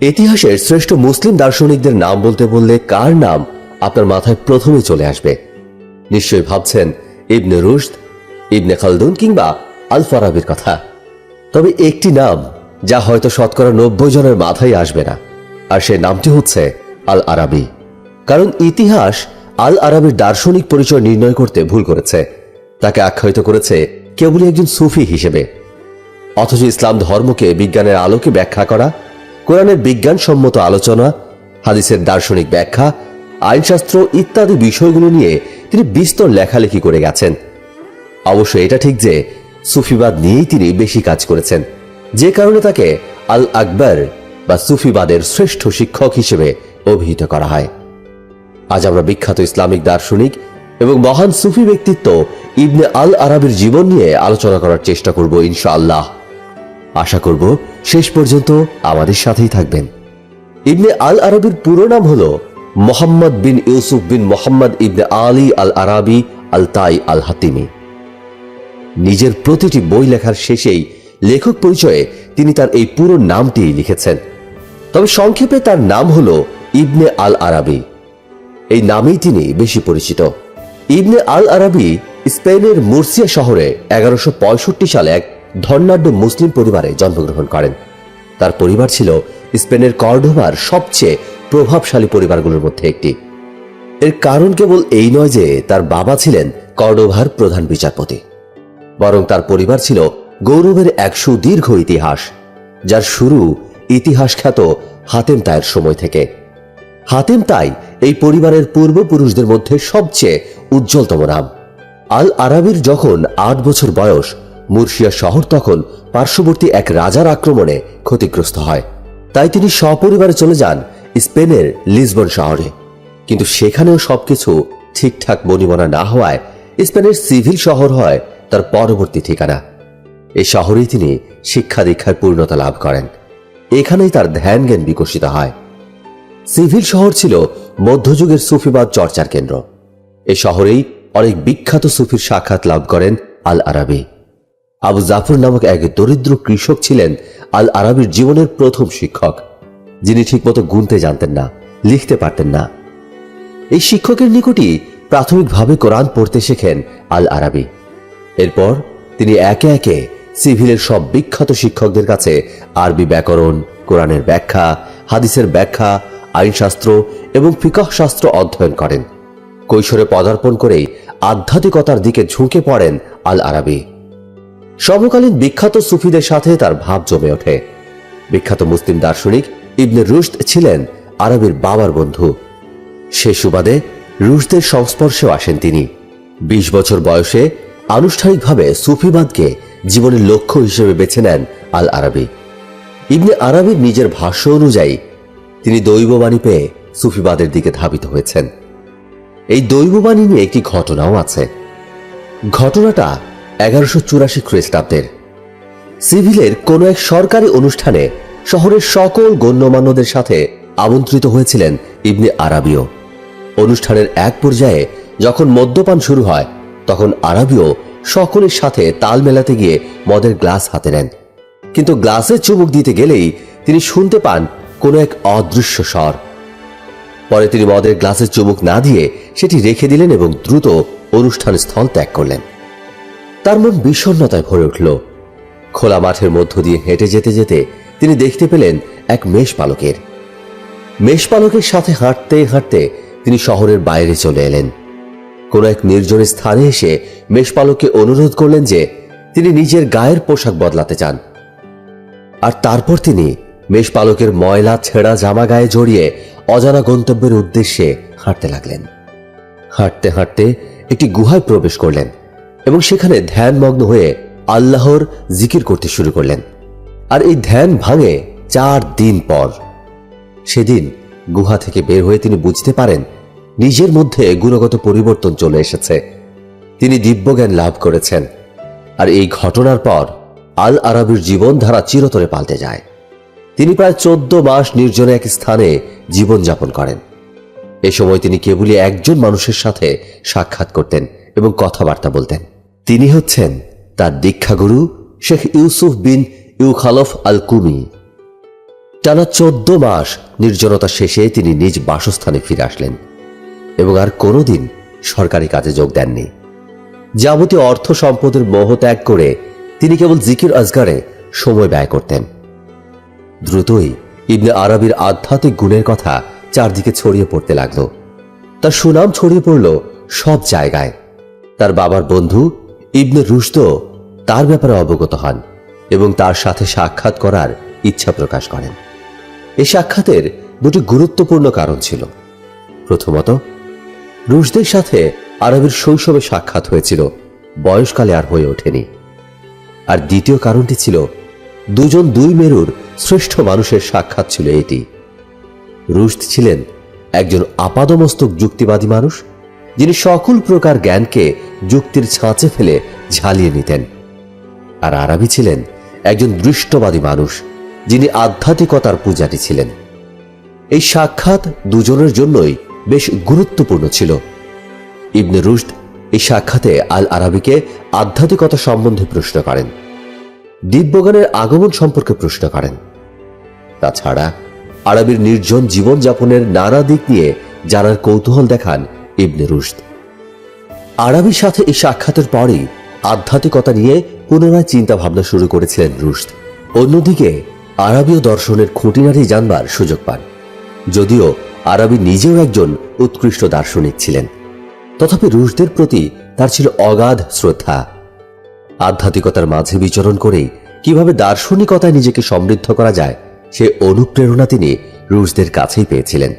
ইতিহাসের শ্রেষ্ঠ মুসলিম দার্শনিকদের নাম বলতে বললে কার নাম আপনার মাথায় প্রথমে চলে আসবে? নিশ্চয়ই ভাবছেন ইবনে রুশদ, ইবনে খালদুন কিংবা আল ফারাবির কথা। তবে একটি নাম যা হয়তো শতকরা নব্বই জনের মাথায় আসবে না, আর সে নামটি হচ্ছে আল আরাবি কারণ ইতিহাস আল আরাবির দার্শনিক পরিচয় নির্ণয় করতে ভুল করেছে। তাকে আখ্যায়িত করেছে কেবলই একজন সুফি হিসেবে। অথচ ইসলাম ধর্মকে বিজ্ঞানের আলোকে ব্যাখ্যা করা কোরআনের বিজ্ঞানসম্মত আলোচনা, হাদিসের দার্শনিক ব্যাখ্যা, আইনশাস্ত্র ইত্যাদি বিষয়গুলো নিয়ে তিনি বিস্তর লেখালেখি করে গেছেন। অবশ্য এটা ঠিক যে সুফিবাদ নিয়েই তিনি বেশি কাজ করেছেন। যে কারণে তাকে আল আকবর বা সুফিবাদের শ্রেষ্ঠ শিক্ষক হিসেবে অভিহিত করা হয়। আজ আমরা বিখ্যাত ইসলামিক দার্শনিক এবং মহান সুফি ব্যক্তিত্ব ইবনে আল আরাবির জীবন নিয়ে আলোচনা করার চেষ্টা করব ইনশাআল্লাহ। আশা করব শেষ পর্যন্ত আমাদের সাথেই থাকবেন। ইবনে আল আরবির পুরো নাম হল মোহাম্মদ বিন ইউসুফ বিন মোহাম্মদ ইবনে আলী আল আরাবি আল তাই আল হাতিমি নিজের প্রতিটি বই লেখার শেষেই লেখক পরিচয়ে তিনি তার এই পুরো নামটি লিখেছেন। তবে সংক্ষেপে তার নাম হল ইবনে আল আরাবি এই নামেই তিনি বেশি পরিচিত। ইবনে আল আরাবি স্পেনের মুর্সিয়া শহরে এগারোশো সালে এক ধর্নাঢ্য মুসলিম পরিবারে জন্মগ্রহণ করেন। তার পরিবার ছিল স্পেনের কর্ডোভার সবচেয়ে প্রভাবশালী পরিবারগুলোর মধ্যে একটি। এর কারণ কেবল এই নয় যে তার বাবা ছিলেন কর্ডোভার প্রধান বিচারপতি। বরং তার পরিবার ছিল গৌরবের এক সুদীর্ঘ ইতিহাস, যার শুরু ইতিহাস খ্যাত হাতেম তায়ের সময় থেকে। হাতেম তাই এই পরিবারের পূর্বপুরুষদের মধ্যে সবচেয়ে উজ্জ্বলতম নাম। আল আরাবির যখন আট বছর বয়স মুর্শিয়া শহর তখন পার্শ্ববর্তী এক রাজার আক্রমণে ক্ষতিগ্রস্ত হয়। তাই তিনি সপরিবারে চলে যান স্পেনের লিসবন শহরে। কিন্তু সেখানেও সবকিছু ঠিকঠাক মনিমনা না হওয়ায় স্পেনের সিভিল শহর হয় তার পরবর্তী ঠিকানা। এই শহরেই তিনি শিক্ষা দীক্ষার পূর্ণতা লাভ করেন। এখানেই তার ধ্যান জ্ঞান বিকশিত হয়। সিভিল শহর ছিল মধ্যযুগের সুফিবাদ চর্চার কেন্দ্র। এ শহরেই অনেক বিখ্যাত সুফির সাক্ষাৎ লাভ করেন আল আরাবি আবু জাফর নামক এক দরিদ্র কৃষক ছিলেন আল আরবির জীবনের প্রথম শিক্ষক। যিনি ঠিকমতো গুনতে জানতেন না, লিখতে পারতেন না। এই শিক্ষকের নিকটই প্রাথমিকভাবে কোরআন পড়তে শেখেন আল আরাবি এরপর তিনি একে একে সিভিলের সব বিখ্যাত শিক্ষকদের কাছে আরবি ব্যাকরণ, কোরআনের ব্যাখ্যা, হাদিসের ব্যাখ্যা, আইনশাস্ত্র এবং ফিকহ শাস্ত্র অধ্যয়ন করেন। কৈশোরে পদার্পণ করেই আধ্যাত্মিকতার দিকে ঝুঁকে পড়েন আল আরাবি সমকালীন বিখ্যাত সুফিদের সাথে তার ভাব জমে ওঠে। বিখ্যাত মুসলিম দার্শনিক ইবনে রুশদ ছিলেন আরবের বাবার বন্ধু। সে সুবাদে রুশদের সংস্পর্শেও আসেন তিনি। বিশ বছর বয়সে আনুষ্ঠানিকভাবে সুফিবাদকে জীবনের লক্ষ্য হিসেবে বেছে নেন আল আরবি ইবনে আরাবির নিজের ভাষ্য অনুযায়ী, তিনি দৈববাণী পেয়ে সুফিবাদের দিকে ধাবিত হয়েছেন। এই দৈববাণী নিয়ে একটি ঘটনাও আছে। ঘটনাটা এগারোশো চুরাশি খ্রিস্টাব্দের। সিভিলের কোনো এক সরকারি অনুষ্ঠানে শহরের সকল গণ্যমান্যদের সাথে আমন্ত্রিত হয়েছিলেন ইবনে আরাবিও অনুষ্ঠানের এক পর্যায়ে যখন মদ্যপান শুরু হয়, তখন আরাবিও সকলের সাথে তাল মেলাতে গিয়ে মদের গ্লাস হাতে নেন। কিন্তু গ্লাসে চুমুক দিতে গেলেই তিনি শুনতে পান কোনো এক অদৃশ্য স্বর। পরে তিনি মদের গ্লাসে চুমুক না দিয়ে সেটি রেখে দিলেন এবং দ্রুত অনুষ্ঠান স্থল ত্যাগ করলেন। তার মন বিষণ্ণতায় ভরে উঠল। খোলা মাঠের মধ্য দিয়ে হেঁটে যেতে যেতে তিনি দেখতে পেলেন এক মেষপালকের। মেষপালকের সাথে হাঁটতে হাঁটতে তিনি শহরের বাইরে চলে এলেন। কোন এক নির্জন স্থানে এসে মেষপালককে অনুরোধ করলেন যে তিনি নিজের গায়ের পোশাক বদলাতে চান। আর তারপর তিনি মেষপালকের ময়লা, ছেঁড়া জামা গায়ে জড়িয়ে অজানা গন্তব্যের উদ্দেশ্যে হাঁটতে লাগলেন। হাঁটতে হাঁটতে একটি গুহায় প্রবেশ করলেন। এবং সেখানে ধ্যানমগ্ন হয়ে আল্লাহর জিকির করতে শুরু করলেন। আর এই ধ্যান ভাঙে চার দিন পর। সেদিন গুহা থেকে বের হয়ে তিনি বুঝতে পারেন, নিজের মধ্যে গুণগত পরিবর্তন চলে এসেছে। তিনি দিব্যজ্ঞান লাভ করেছেন। আর এই ঘটনার পর আল আরবির জীবনধারা চিরতরে পাল্টে যায়। তিনি প্রায় চোদ্দ মাস নির্জনে এক স্থানে জীবনযাপন করেন। এ সময় তিনি কেবলই একজন মানুষের সাথে সাক্ষাৎ করতেন। এবং কথাবার্তা বলতেন। তিনি হচ্ছেন তার দীক্ষাগুরু শেখ ইউসুফ বিন ইউখালফ আল কুমি টানা চোদ্দ মাস নির্জনতা শেষে তিনি নিজ বাসস্থানে ফিরে আসলেন এবং আর কোনোদিন সরকারি কাজে যোগ দেননি। যাবতীয় অর্থ সম্পদের মোহ ত্যাগ করে তিনি কেবল জিকির আজগারে সময় ব্যয় করতেন। দ্রুতই ইবনে আরবির আধ্যাত্মিক গুণের কথা চারদিকে ছড়িয়ে পড়তে লাগল। তার সুনাম ছড়িয়ে পড়ল সব জায়গায়। তার বাবার বন্ধু ইবনে রুশদ তার ব্যাপারে অবগত হন এবং তার সাথে সাক্ষাৎ করার ইচ্ছা প্রকাশ করেন। এই সাক্ষাতের দুটি গুরুত্বপূর্ণ কারণ ছিল। প্রথমত, রুশদের সাথে আরবের শৈশবে সাক্ষাৎ হয়েছিল, বয়সকালে আর হয়ে ওঠেনি। আর দ্বিতীয় কারণটি ছিল, দুজন দুই মেরুর শ্রেষ্ঠ মানুষের সাক্ষাৎ ছিল এটি। রুশদ ছিলেন একজন আপাদমস্তক যুক্তিবাদী মানুষ, যিনি সকল প্রকার জ্ঞানকে যুক্তির ছাঁচে ফেলে ঝালিয়ে নিতেন। আর আরবি ছিলেন একজন দৃষ্টবাদী মানুষ, যিনি আধ্যাত্মিকতার পূজারী ছিলেন। এই সাক্ষাৎ দুজনের জন্যই বেশ গুরুত্বপূর্ণ ছিল। ইবনে রুশদ এই সাক্ষাতে আল আরাবিকে আধ্যাত্মিকতা সম্বন্ধে প্রশ্ন করেন, দিব্যজ্ঞানের আগমন সম্পর্কে প্রশ্ন করেন। তাছাড়া আরবির নির্জন জীবনযাপনের নানা দিক নিয়ে জানার কৌতূহল দেখান ইবনে রুশদ। আরবির সাথে এই সাক্ষাতের পরেই আধ্যাত্মিকতা নিয়ে পুনরায় চিন্তা ভাবনা শুরু করেছিলেন রুশদ। অন্যদিকে আরবীয় দর্শনের খুঁটিনাটি জানবার সুযোগ পান। যদিও আরবি নিজেও একজন উৎকৃষ্ট দার্শনিক ছিলেন। তথাপি রুশদের প্রতি তার ছিল অগাধ শ্রদ্ধা। আধ্যাত্মিকতার মাঝে বিচরণ করেই কীভাবে দার্শনিকতায় নিজেকে সমৃদ্ধ করা যায়, সে অনুপ্রেরণা তিনি রুশদের কাছেই পেয়েছিলেন।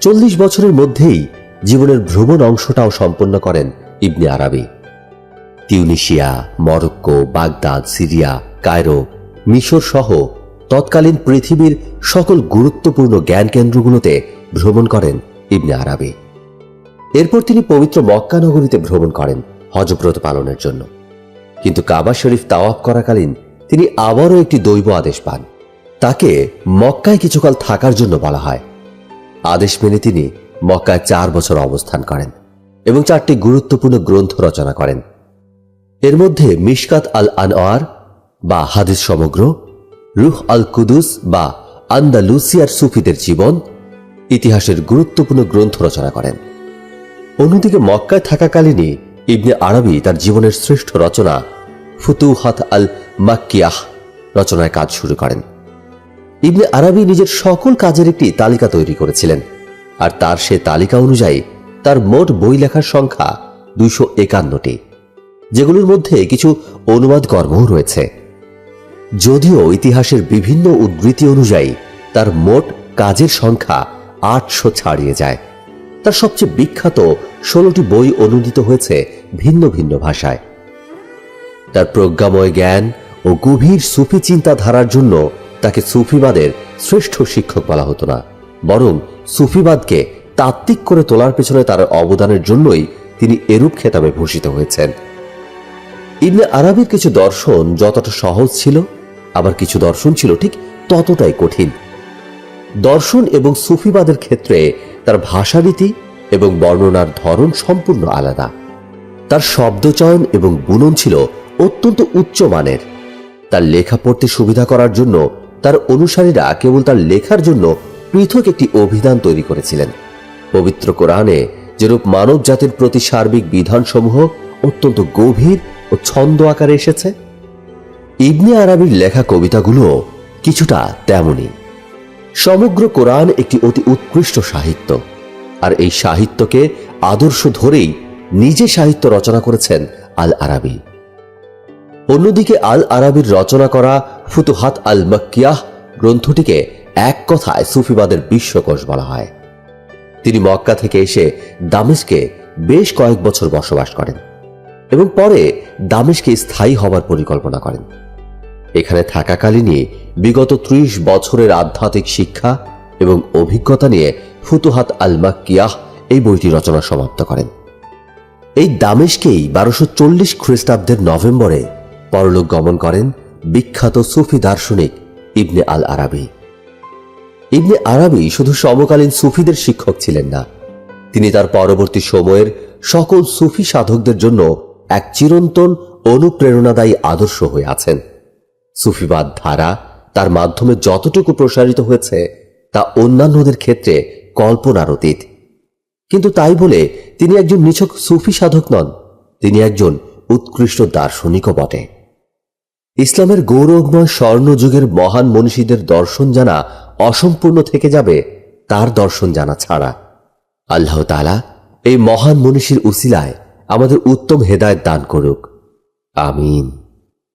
চল্লিশ বছরের মধ্যেই জীবনের ভ্রমণ অংশটাও সম্পন্ন করেন Ibn Arabi. Tunisia, Morocco, Baghdad, Syria, Cairo, মিশর সহ তৎকালীন পৃথিবীর সকল গুরুত্বপূর্ণ জ্ঞান কেন্দ্রগুলোতে ভ্রমণ করেন ইবনে আরাবি। এরপর তিনি পবিত্র মক্কা নগরীতে ভ্রমণ করেন হজব্রত পালনের জন্য। কিন্তু কাবা শরীফ তাওয়াফ করাকালীন তিনি আবারও একটি দৈব আদেশ পান। তাকে মক্কায় কিছুকাল থাকার জন্য বলা হয়। আদেশ মেনে তিনি মক্কায় চার বছর অবস্থান করেন এবং চারটি গুরুত্বপূর্ণ গ্রন্থ রচনা করেন। এর মধ্যে মিশকাত আল আনোয়ার বা হাদিস সমগ্র, রুহ আল কুদুস বা আন্দালুসিয়ার সুফিদের জীবন ইতিহাসের গুরুত্বপূর্ণ গ্রন্থ রচনা করেন। অন্যদিকে মক্কায় থাকাকালীনই ইবনে আরবি তার জীবনের শ্রেষ্ঠ রচনা ফুতুহাত আল মাক্কিয়াহ রচনায় কাজ শুরু করেন। ইবনে আরবি নিজের সকল কাজের একটি তালিকা তৈরি করেছিলেন। আর তার সে তালিকা অনুযায়ী তার মোট বই লেখার সংখ্যা দুইশো একান্নটি, যেগুলোর মধ্যে কিছু অনুবাদ কর্মও রয়েছে। যদিও ইতিহাসের বিভিন্ন উদ্ধৃতি অনুযায়ী তার মোট কাজের সংখ্যা আটশো ছাড়িয়ে যায়। তার সবচেয়ে বিখ্যাত ষোলোটি বই অনুদিত হয়েছে ভিন্ন ভিন্ন ভাষায়। তার প্রজ্ঞাময় জ্ঞান ও গভীর সুফি চিন্তাধারার জন্য তাকে সুফিবাদের শ্রেষ্ঠ শিক্ষক বলা হতো না। বরং সুফিবাদকে তাত্ত্বিক করে তোলার পেছনে তার অবদানের জন্যই তিনি এরূপ খেতাবে ভূষিত হয়েছেন। ইবনে আরবির কিছু দর্শন যতটা সহজ ছিল, আবার কিছু দর্শন ছিল ঠিক ততটাই কঠিন। দর্শন এবং সুফিবাদের ক্ষেত্রে তার ভাষারীতি এবং বর্ণনার ধরন সম্পূর্ণ আলাদা। তার শব্দচয়ন এবং বুনন ছিল অত্যন্ত উচ্চমানের তার লেখা পড়তে সুবিধা করার জন্য তার অনুসারীরা কেবল তার লেখার জন্য পৃথক একটি অভিধান তৈরি করেছিলেন। পবিত্র কোরআনে যেরূপ মানব জাতির প্রতি সার্বিক বিধানসমূহ অত্যন্ত গভীর ও ছন্দ আকারে এসেছে, ইবনে আরবির লেখা কবিতাগুলো কিছুটা তেমনই। সমগ্র কোরআন একটি অতি উৎকৃষ্ট সাহিত্য, আর এই সাহিত্যকে আদর্শ ধরেই নিজে সাহিত্য রচনা করেছেন আল আরাবি অন্যদিকে আল আরাবির রচনা করা ফুতুহাত আল মক্কিয়াহ গ্রন্থটিকে এক কথায় সুফিবাদের বিশ্বকোষ বলা হয়। তিনি মক্কা থেকে এসে দামেশকে বেশ কয়েক বছর বসবাস করেন এবং পরে দামেশকে স্থায়ী হবার পরিকল্পনা করেন। এখানে থাকাকালীনই বিগত ত্রিশ বছরের আধ্যাত্মিক শিক্ষা এবং অভিজ্ঞতা নিয়ে ফুতুহাত আল মাক্কিয়াহ এই বইটি রচনা সমাপ্ত করেন। এই দামেশকেই বারোশো চল্লিশ খ্রিস্টাব্দের নভেম্বরে পরলোক গমন করেন বিখ্যাত সুফি দার্শনিক ইবনে আল আরাবি ইবনে আরাবি শুধু সমকালীন সুফিদের শিক্ষক ছিলেন না। তিনি তার পরবর্তী সময়ের সকল সুফি সাধকদের জন্য এক চিরন্তন অনুপ্রেরণাদায়ী আদর্শ হয়ে আছেন। সুফিবাদ ধারা তার মাধ্যমে যতটুকু প্রসারিত হয়েছে, তা অন্যান্যদের ক্ষেত্রে কল্পনার অতীত। কিন্তু তাই বলে তিনি একজন নিছক সুফি সাধক নন, তিনি একজন উৎকৃষ্ট দার্শনিকও বটে। ইসলামের গৌরবময় স্বর্ণযুগের মহান মনীষীদের দর্শন জানা অসম্পূর্ণ থেকে যাবে, তার দর্শন জানা ছাড়া। আল্লাহ তালা এই মহান মনীষীর উসিলায় আমাদের উত্তম হেদায়ত দান করুক। আমিন।